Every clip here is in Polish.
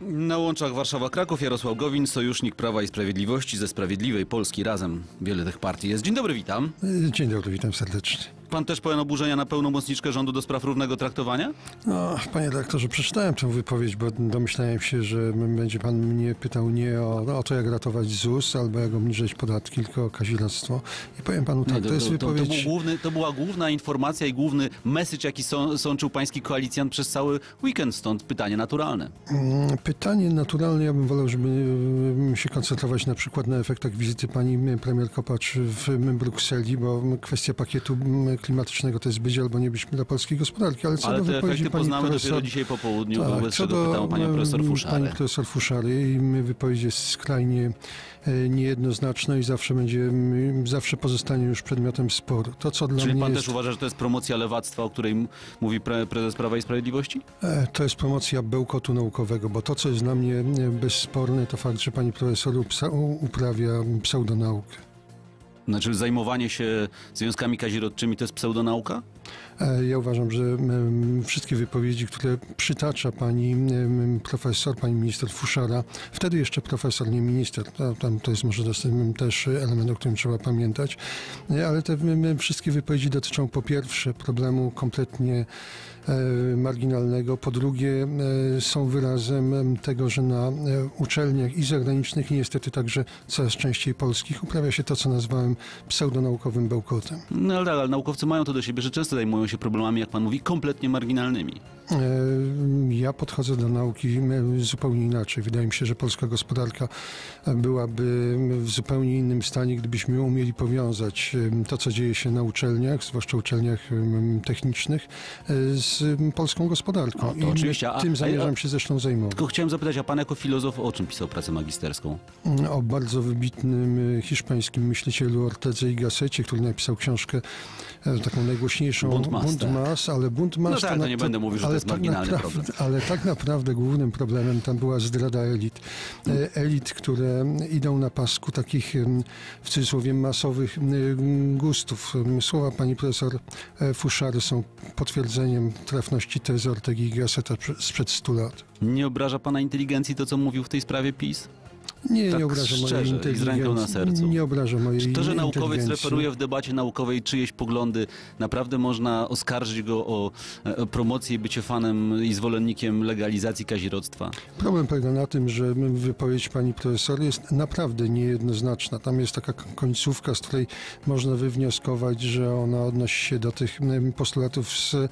Na łączach Warszawa-Kraków Jarosław Gowin, sojusznik Prawa i Sprawiedliwości ze Sprawiedliwej Polski Razem. Wiele tych partii jest. Dzień dobry, witam. Dzień dobry, witam serdecznie. Pan też pełen oburzenia na pełnomocniczkę rządu do spraw równego traktowania? No, panie redaktorze, przeczytałem tę wypowiedź, bo domyślałem się, że będzie pan mnie pytał nie o, o to, jak ratować ZUS albo jak obniżyć podatki, tylko o kaziractwo. I powiem panu tak, to, jest to, to, wypowiedź... był główny, to była główna informacja i główny message, jaki są, sączył pański koalicjant przez cały weekend, stąd pytanie naturalne. Mm, Pytanie naturalne, ja bym wolał, żeby mm, się koncentrować na przykład na efektach wizyty pani premier Kopacz w mm, Brukseli, bo kwestia pakietu klimatycznego to jest być albo nie być dla polskiej gospodarki. Ale co Ale do te wypowiedzi pani poznamy profesor... dopiero dzisiaj po południu, Tak, wobec co czego pytał panią profesor Fuszary. Pani profesor Fuszary, i wypowiedź jest skrajnie e, niejednoznaczna i zawsze będzie, zawsze pozostanie już przedmiotem sporu. To, co dla Czyli mnie pan jest, też uważa, że to jest promocja lewactwa, o której mówi pre, prezes Prawa i Sprawiedliwości? e, to jest promocja bełkotu naukowego, bo to, co jest dla mnie e, bezsporne, to fakt, że pani profesor uprawia pseudonaukę. Znaczy zajmowanie się związkami kazirodczymi to jest pseudonauka? E, Ja uważam, że wszystkie wypowiedzi, które przytacza pani profesor, pani minister Fuszara, wtedy jeszcze profesor, nie minister, tam to jest może też element, o którym trzeba pamiętać, E, ale te wszystkie wypowiedzi dotyczą po pierwsze problemu kompletnie e, marginalnego, po drugie są wyrazem em, tego, że na uczelniach i zagranicznych i niestety także coraz częściej polskich uprawia się to, co nazwałem pseudonaukowym bełkotem. No ale tak, ale naukowcy mają to do siebie, że często zajmują się problemami, jak pan mówi, kompletnie marginalnymi. E, Ja podchodzę do nauki e, zupełnie inaczej. Wydaje mi się, że polska gospodarka byłaby w zupełnie innym stanie, gdybyśmy umieli powiązać e, to, co dzieje się na uczelniach, zwłaszcza uczelniach technicznych, z polską gospodarką. No, to oczywiście. A- tym zamierzam się zresztą zajmować. Tylko chciałem zapytać, a pan jako filozof o czym pisał pracę magisterską? O bardzo wybitnym hiszpańskim myślicielu Ortedze i Gassecie, który napisał książkę taką najgłośniejszą Bunt mas, mas ale bunt mas No tak, to nie będę mówił, że jest tak marginalny naprawdę, problem. Ale tak naprawdę głównym problemem tam była zdrada elit. E, Elit, które idą na pasku takich w cudzysłowie masowych gustów. Słowa pani profesor e, Fuszary są potwierdzeniem trafności tezy Ortegi i Gasseta prze- sprzed 100 lat. Nie obraża pana inteligencji to, co mówił w tej sprawie PiS? Nie, Tak nie obraża mojej z inteligencji. ręką na sercu. Nie obraża mojej Czy to, że naukowiec referuje w debacie naukowej czyjeś poglądy, naprawdę można oskarżyć go o e, promocję i bycie fanem i zwolennikiem legalizacji kazirodztwa? Problem polega na tym, że wypowiedź pani profesor jest naprawdę niejednoznaczna. Tam jest taka końcówka, z której można wywnioskować, że ona odnosi się do tych postulatów z e,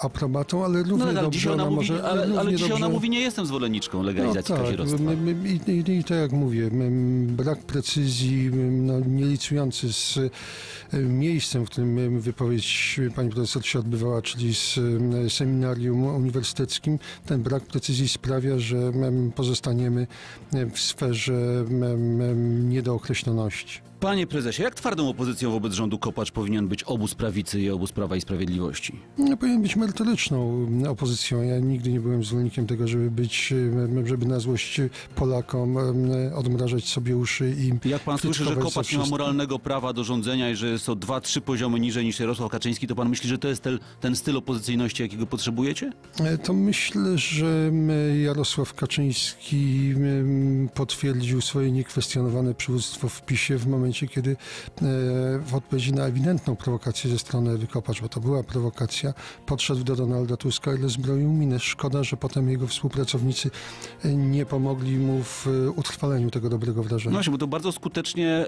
aprobatą, ale równie No tak, ale dobrze ona, mówi, może... ale, ale dzisiaj ona dobrze- mówi, nie jestem zwolenniczką legalizacji no tak, kazirodztwa. i, i, I tak jak mówię, brak precyzji, no, nie z e, miejscem, w którym wypowiedź pani profesor się odbywała, czyli z seminarium uniwersyteckim, ten brak precyzji sprawia, że pozostaniemy e, w sferze niedookreśloności. Panie prezesie, jak twardą opozycją wobec rządu Kopacz powinien być obóz prawicy i obóz Prawa i Sprawiedliwości? No, powinien być merytoryczną opozycją. Ja nigdy nie byłem zwolennikiem tego, żeby być, żeby na złość Polakom odmrażać sobie uszy i Jak pan słyszy, że Kopacz nie ma moralnego prawa do rządzenia i że jest o dwa, trzy poziomy niżej niż Jarosław Kaczyński, to pan myśli, że to jest ten, ten styl opozycyjności, jakiego potrzebujecie? E, To myślę, że Jarosław Kaczyński potwierdził swoje niekwestionowane przywództwo w PiSie w momencie, kiedy e, w odpowiedzi na ewidentną prowokację ze strony Ewy Kopacz, bo to była prowokacja, podszedł do Donalda Tuska i zbroił minę. Szkoda, że potem jego współpracownicy e, nie pomogli mu w e, utrwaleniu tego dobrego No wrażenia. właśnie, bo to bardzo skutecznie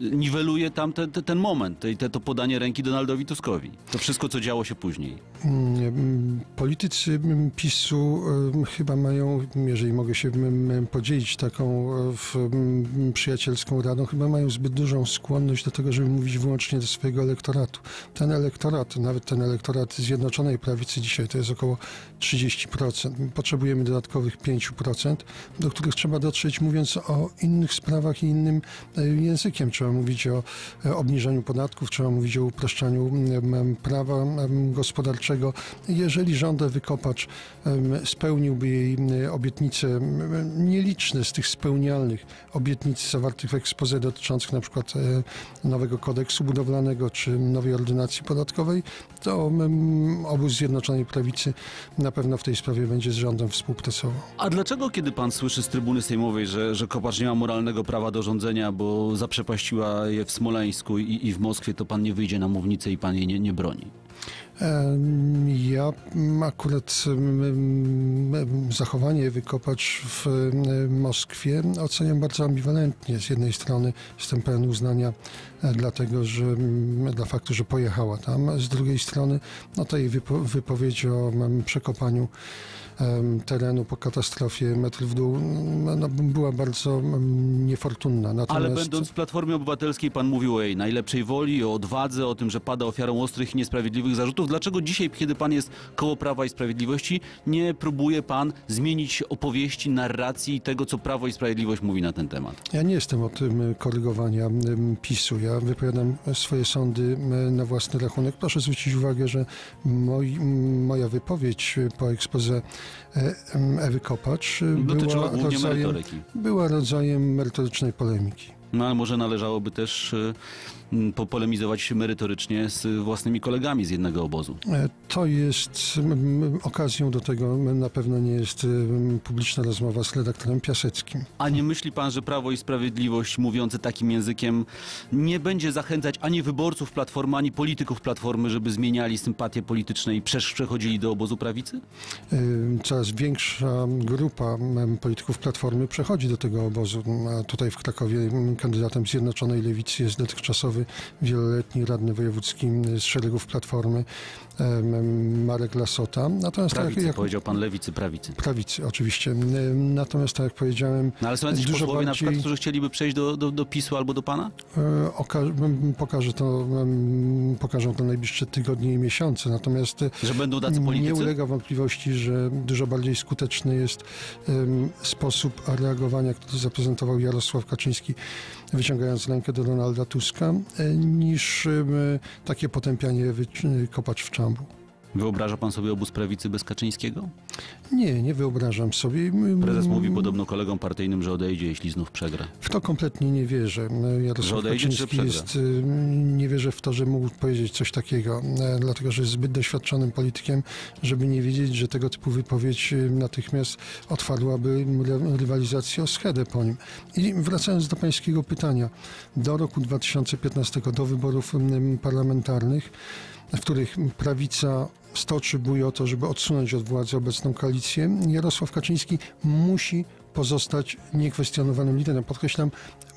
niweluje tam te, te, ten moment, te, to podanie ręki Donaldowi Tuskowi. To wszystko, co działo się później. Politycy PiSu chyba mają, jeżeli mogę się podzielić taką przyjacielską radą, chyba mają zbyt dużą skłonność do tego, żeby mówić wyłącznie do swojego elektoratu. Ten elektorat, nawet ten elektorat Zjednoczonej Prawicy dzisiaj to jest około 30%. My Potrzebujemy dodatkowych 5%, do których trzeba dotrzeć mówiąc o innych sprawach i innym e, językiem. Trzeba mówić o e, obniżeniu podatków, trzeba mówić o upraszczaniu prawa gospodarczego. Jeżeli rząd wykopacz spełniłby jej obietnice, nieliczne z tych spełnialnych obietnic zawartych w ekspoze dot- dotyczących na przykład e, nowego kodeksu budowlanego czy nowej ordynacji podatkowej, to mm, obóz Zjednoczonej Prawicy na pewno w tej sprawie będzie z rządem współpracował. A dlaczego, kiedy pan słyszy z trybuny sejmowej, że, że Kopacz nie ma moralnego prawa do rządzenia, bo zaprzepaściła je w Smoleńsku i, i w Moskwie, to pan nie wyjdzie na mównicę i pan jej nie, nie broni? Ja akurat zachowanie Ewy Kopacz w Moskwie oceniam bardzo ambiwalentnie. Z jednej strony jestem pełen uznania e, dlatego, że dla faktu, że pojechała tam. Z drugiej strony no to jej wypo, wypowiedź o przekopaniu terenu po katastrofie metrów w dół mm, no, była bardzo niefortunna. Ale Natomiast... będąc w Platformie Obywatelskiej, pan mówił o jej najlepszej woli, o odwadze, o tym, że pada ofiarą ostrych i niesprawiedliwych zarzutów. Dlaczego dzisiaj, kiedy pan jest koło Prawa i Sprawiedliwości, nie próbuje pan zmienić opowieści, narracji i tego, co Prawo i Sprawiedliwość mówi na ten temat? Ja nie jestem od tym korygowania PiSu. Ja wypowiadam swoje sądy na własny rachunek. Proszę zwrócić uwagę, że moi, moja wypowiedź po ekspoze Ewy Kopacz e, była rodzajem, była rodzajem merytorycznej polemiki. No ale może należałoby też y, popolemizować merytorycznie z własnymi kolegami z jednego obozu. E, To jest okazją do tego. Na pewno nie jest publiczna rozmowa z redaktorem Piaseckim. A nie myśli pan, że Prawo i Sprawiedliwość mówiące takim językiem nie będzie zachęcać ani wyborców Platformy, ani polityków Platformy, żeby zmieniali sympatie polityczne i przechodzili do obozu prawicy? Y, coraz większa grupa polityków Platformy przechodzi do tego obozu. A tutaj w Krakowie kandydatem Zjednoczonej Lewicy jest dotychczasowy wieloletni radny wojewódzki z szeregów Platformy Marek Lasota. Natomiast tak Prawicy, jak powiedział pan lewicy, prawicy. prawicy oczywiście. Natomiast tak jak powiedziałem, No ale są jacyś Dużo posłowie na bardziej- przykład, którzy chcieliby przejść do, do, do PiSu albo do pana? e, oka- pokaże to, pokażą to najbliższe tygodnie i miesiące. Natomiast e, Że będą tacy Nie politycy? ulega wątpliwości, że dużo bardziej skuteczny jest sposób reagowania, który zaprezentował Jarosław Kaczyński, wyciągając rękę do Donalda Tuska, e, niż em, takie potępianie kopacz w czambu. Wyobraża pan sobie obóz prawicy bez Kaczyńskiego? Nie, nie wyobrażam sobie. Prezes mówi podobno kolegom partyjnym, że odejdzie, jeśli znów przegra. W to kompletnie nie wierzę. Że Jarosław odejdzie, czy Kaczyński przegra? jest, y, nie wierzę w to, że mógł powiedzieć coś takiego, e, dlatego że jest zbyt doświadczonym politykiem, żeby nie wiedzieć, że tego typu wypowiedź y, natychmiast otwarłaby ry- rywalizację o schedę po nim. I wracając do pańskiego pytania, do roku 2015, do wyborów mm, parlamentarnych, w których prawica stoczy bój o to, żeby odsunąć od władzy obecną koalicję, Jarosław Kaczyński musi pozostać niekwestionowanym liderem. Podkreślam,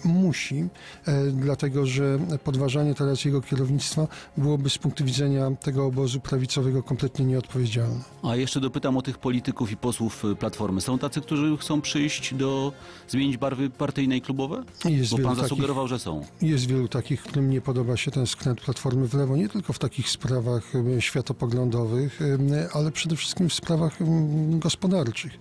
musi, e, dlatego że podważanie teraz jego kierownictwa byłoby z punktu widzenia tego obozu prawicowego kompletnie nieodpowiedzialne. A jeszcze dopytam o tych polityków i posłów y, Platformy. Są tacy, którzy chcą przyjść do zmienić barwy partyjne i klubowe? Jest Bo pan takich, zasugerował, że są. jest wielu takich, którym nie podoba się ten skręt Platformy w lewo, nie tylko w takich sprawach e, światopoglądowych, e, ale przede wszystkim w sprawach gospodarczych.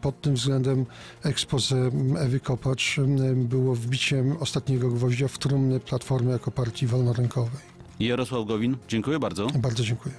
Pod tym względem expose Ewy Kopacz było wbiciem ostatniego gwoździa w trumny Platformy jako partii wolnorynkowej. Jarosław Gowin, dziękuję bardzo. Bardzo dziękuję.